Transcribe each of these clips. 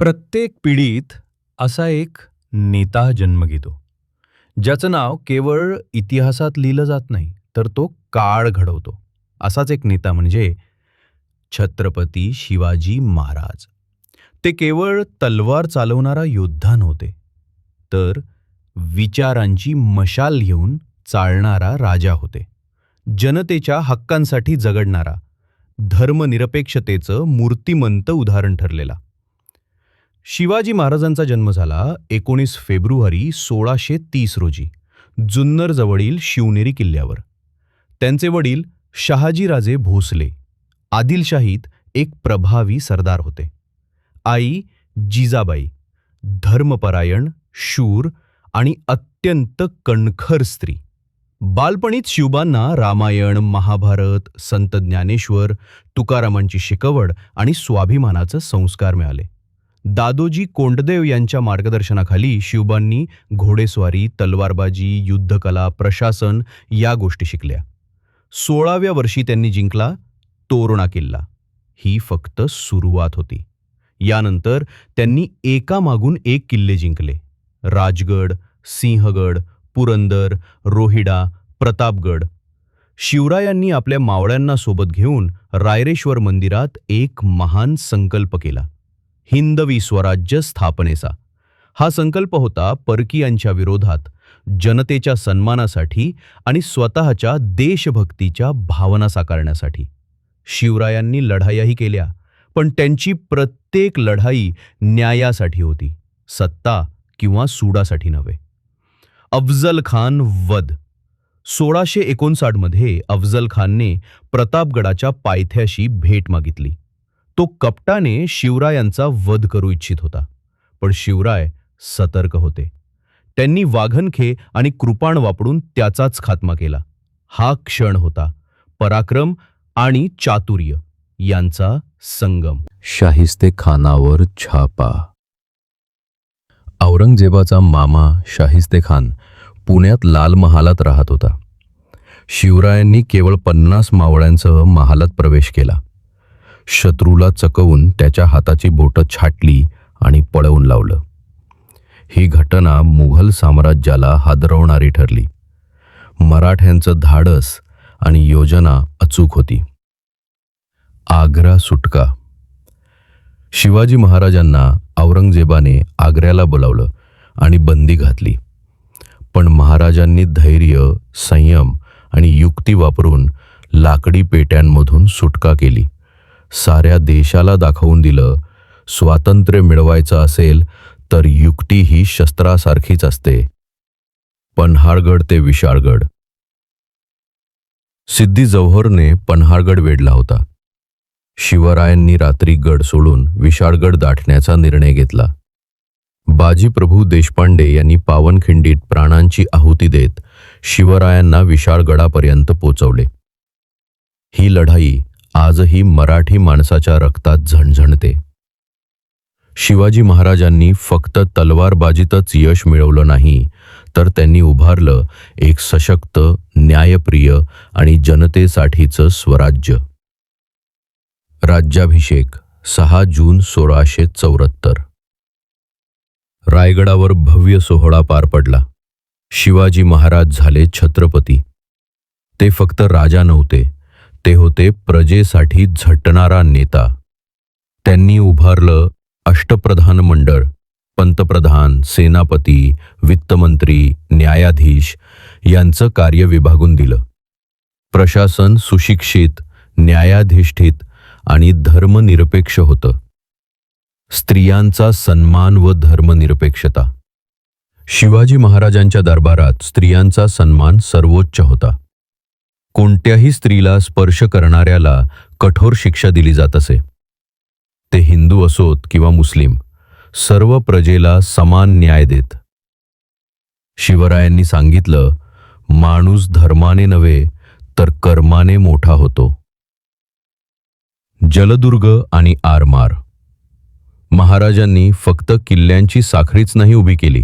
प्रत्येक पिढीत असा एक नेता जन्म घेतो. ज्याचं नाव केवळ इतिहासात लिहिलं जात नाही तर तो काळ घडवतो. असाच एक नेता म्हणजे छत्रपती शिवाजी महाराज. ते केवळ तलवार चालवणारा योद्धा नव्हते तर विचारांची मशाल घेऊन चालणारा राजा होते. जनतेच्या हक्कांसाठी झगडणारा धर्मनिरपेक्षतेचं मूर्तिमंत उदाहरण ठरलेला. शिवाजी महाराजांचा जन्म झाला एकोणीस फेब्रुवारी सोळाशे तीस रोजी जुन्नरजवळील शिवनेरी किल्ल्यावर. त्यांचे वडील शहाजीराजे भोसले आदिलशाहीत एक प्रभावी सरदार होते. आई जिजाबाई धर्मपरायण शूर आणि अत्यंत कणखर स्त्री. बालपणीत शिवबांना रामायण महाभारत संत ज्ञानेश्वर तुकारामांची शिकवड आणि स्वाभिमानाचं संस्कार मिळाले. दादोजी कोंडदेव यांच्या मार्गदर्शनाखाली शिवबांनी घोडेस्वारी तलवारबाजी युद्धकला प्रशासन या गोष्टी शिकल्या. सोळाव्या वर्षी त्यांनी जिंकला तोरणा किल्ला. ही फक्त सुरुवात होती. यानंतर त्यांनी एकामागून एक किल्ले जिंकले. राजगड सिंहगड पुरंदर रोहिडा प्रतापगड. शिवरायांनी आपल्या मावळ्यांना सोबत घेऊन रायरेश्वर मंदिरात एक महान संकल्प केला. हिंदवी स्वराज्य स्थापनेचा. हा संकल्प होता परकीयांच्या विरोधात जनतेच्या सन्मानासाठी आणि स्वतःच्या देशभक्तीच्या भावना साकारण्यासाठी. शिवरायांनी लढायाही केल्या पण त्यांची प्रत्येक लढाई न्यायासाठी होती सत्ता किंवा सुडासाठी नव्हे. अफजल खान वध. सोळाशे एकोणसाठमध्ये अफजल खानने प्रतापगडाच्या पायथ्याशी भेट मागितली. तो कपटाने शिवरायांचा वध करू इच्छित होता पण शिवराय सतर्क होते. त्यांनी वाघनखे आणि कृपाण वापरून त्याचाच खात्मा केला. हा क्षण होता पराक्रम आणि चातुर्य यांचा संगम. शाहिस्ते खानावर छापा. औरंगजेबाचा मामा शाहिस्ते खान पुण्यात लाल महालात राहत होता. शिवरायांनी केवळ पन्नास मावळ्यांसह महालात प्रवेश केला. शत्रूला चकवून त्याच्या हाताची बोटं छाटली आणि पळवून लावलं. ही घटना मुघल साम्राज्याला हादरवणारी ठरली. मराठ्यांचं धाडस आणि योजना अचूक होती. आग्रा सुटका. शिवाजी महाराजांना औरंगजेबाने आग्र्याला बोलावलं आणि बंदी घातली. पण महाराजांनी धैर्य संयम आणि युक्ती वापरून लाकडी पेट्यांमधून सुटका केली. साऱ्या देशाला दाखवून दिलं. स्वातंत्र्य मिळवायचं असेल तर युक्ती ही शस्त्रासारखीच असते. पन्हाळगड ते विशाळगड. सिद्धी जौहरने पन्हाळगड वेढला होता. शिवरायांनी रात्री गड सोडून विशाळगड दाटण्याचा निर्णय घेतला. बाजीप्रभू देशपांडे यांनी पावनखिंडीत प्राणांची आहुती देत शिवरायांना विशाळगडापर्यंत पोचवले. ही लढाई आजही मराठी माणसाच्या रक्तात झणझणते. शिवाजी महाराजांनी फक्त तलवारबाजीतच यश मिळवलं नाही तर त्यांनी उभारलं एक सशक्त न्यायप्रिय आणि जनतेसाठीचं स्वराज्य. राज्याभिषेक सहा जून सोळाशे चौऱ्याहत्तर. रायगडावर भव्य सोहळा पार पडला. शिवाजी महाराज झाले छत्रपती. ते फक्त राजा नव्हते ते होते प्रजेसाठी झटणारा नेता. त्यांनी उभारलं अष्टप्रधान मंडळ पंतप्रधान सेनापती वित्तमंत्री न्यायाधीश यांचं कार्य विभागून दिलं. प्रशासन सुशिक्षित न्यायाधिष्ठित आणि धर्मनिरपेक्ष होतं. स्त्रियांचा सन्मान व धर्मनिरपेक्षता. शिवाजी महाराजांच्या दरबारात स्त्रियांचा सन्मान सर्वोच्च होता. कोणत्याही स्त्रीला स्पर्श करणाऱ्याला कठोर शिक्षा दिली जात असे. ते हिंदू असोत किंवा मुस्लिम सर्व प्रजेला समान न्याय देत. शिवरायांनी सांगितलं माणूस धर्माने नव्हे तर कर्माने मोठा होतो. जलदुर्ग आणि आरमार. महाराजांनी फक्त किल्ल्यांची साखळीच नाही उभी केली.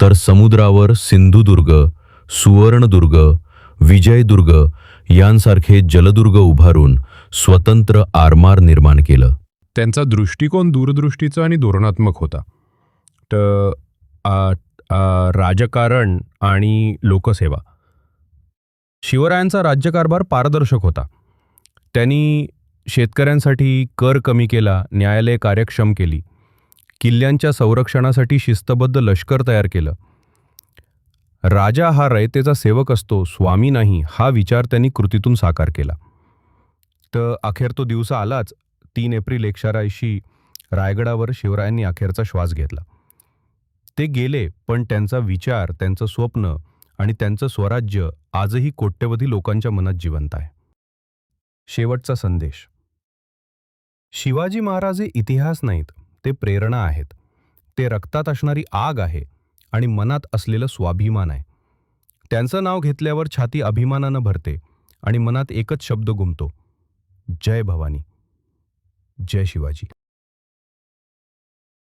तर समुद्रावर सिंधुदुर्ग सुवर्णदुर्ग विजयदुर्ग यांसारखे जलदुर्ग उभारून स्वतंत्र आरमार निर्माण केलं. त्यांचा दृष्टिकोन दूरदृष्टीचा आणि धोरणात्मक होता. तर राजकारण आणि लोकसेवा. शिवरायांचा राज्यकारभार पारदर्शक होता. त्यांनी शेतकऱ्यांसाठी कर कमी केला न्यायालय कार्यक्षम केली. किल्ल्यांच्या संरक्षणासाठी शिस्तबद्ध लष्कर तयार केलं. राजा हा रयतेचा सेवक असतो स्वामी नाही हा विचार त्यांनी कृतीतून साकार केला. तर अखेर तो दिवस आलाच तीन एप्रिल एकशे रायगडावर शिवरायांनी अखेरचा श्वास घेतला. ते गेले पण त्यांचा विचार त्यांचं स्वप्न आणि त्यांचं स्वराज्य आजही कोट्यवधी लोकांच्या मनात जिवंत आहे. शेवटचा संदेश. शिवाजी महाराज हे इतिहास नाहीत ते प्रेरणा आहेत. ते रक्तात असणारी आग आहे. आणि मनात असलेलं स्वाभिमान आहे. त्यांचं नाव घेतल्यावर छाती अभिमानानं भरते आणि मनात एकच शब्द गुमतो. जय भवानी. जय शिवाजी.